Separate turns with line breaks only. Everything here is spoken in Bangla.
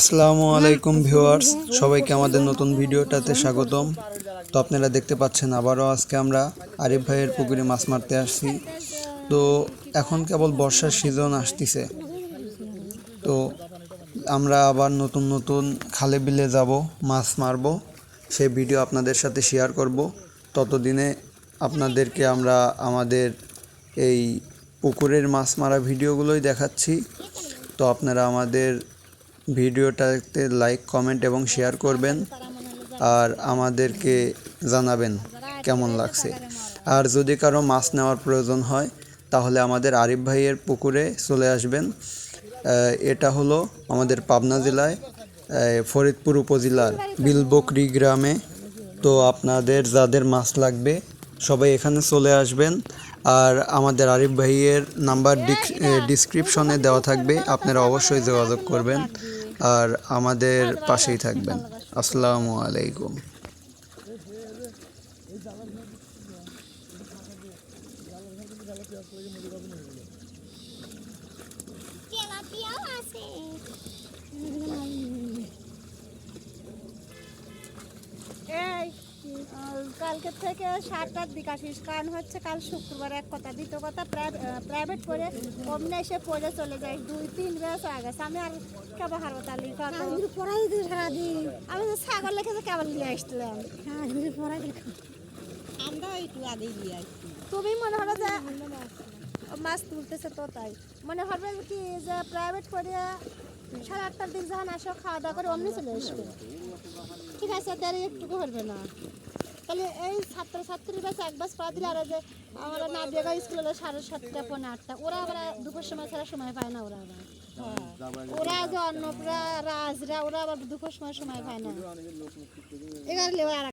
আসসালামু আলাইকুম ভিউয়ার্স, সবাইকে আমাদের নতুন ভিডিওটাতে স্বাগতম। তো আপনারা দেখতে পাচ্ছেন আবারও আজকে আমরা আরিফ ভাইয়ের পুকুরে মাছ মারতে আসছি। তো এখন কেবল বর্ষার সিজন আসতেছে। তো আমরা আবার নতুন নতুন খালে বিলে যাব, মাছ মারব সেই ভিডিও আপনাদের সাথে শেয়ার করব। ততদিনে আপনাদেরকে আমরা আমাদের এই পুকুরের মাছ মারা ভিডিওগুলোই দেখাচ্ছি। তো আপনারা আমাদের ভিডিওটাতে লাইক, কমেন্ট এবং শেয়ার করবেন আর আমাদেরকে জানাবেন কেমন লাগছে। আর যদি কারও মাছ নেওয়ার প্রয়োজন হয়, তাহলে আমাদের আরিফ ভাইয়ের পুকুরে চলে আসবেন। এটা হলো আমাদের পাবনা জেলায় ফরিদপুর উপজেলার বিলবকরি গ্রামে। তো আপনাদের যাদের মাছ লাগবে, সবাই এখানে চলে আসবেন। আর আমাদের আরিফ ভাইয়ের নাম্বার ডিসক্রিপশনে দেওয়া থাকবে, আপনারা অবশ্যই যোগাযোগ করবেন। আর আমাদের পাশেই থাকবেন। আসসালামু আলাইকুম।
তেলাপিয়াও আছে
এই আহ, কালকে থেকে সাতটার দিকে আসিস। কারণ হচ্ছে কাল শুক্রবার এক কথা দ্বিতীয় কথা প্রাইভেট করে অমনি এসে পড়ে চলে যাই দুই তিন বেশ হয়ে গেছে আমি আর কেবল হারবো কত
পড়াই তো সারাদিন।
আমি তো ছাগল লেখে তো কেবল নিয়ে আসছিলাম।
হ্যাঁ পড়াই
আমরা একটু আগে দিয়ে আসছি।
তুমি মনে হবে যে মাছ তুলতেছে তো তাই মনে হবে কি যে প্রাইভেট করে সাড়ে আটটার দিক যখন আসো, খাওয়া দাওয়া করে অমনি চলে আসবে। ঠিক আছে দেরি একটুকু করবে না। তাহলে এই ছাত্র ছাত্রী বাস এক বাস পড়া দিলে আর যে আমরা না দিয়ে স্কুলে সাড়ে সাতটা, পৌনে আটটা, ওরা আবার দুপুর সময় ছাড়া সময় পায় না ওরা আবার। ওরা যে অন্নপুরা, রাজরা, ওরা আবার দুপুর সময় সময় পায় না। এগারো লেবার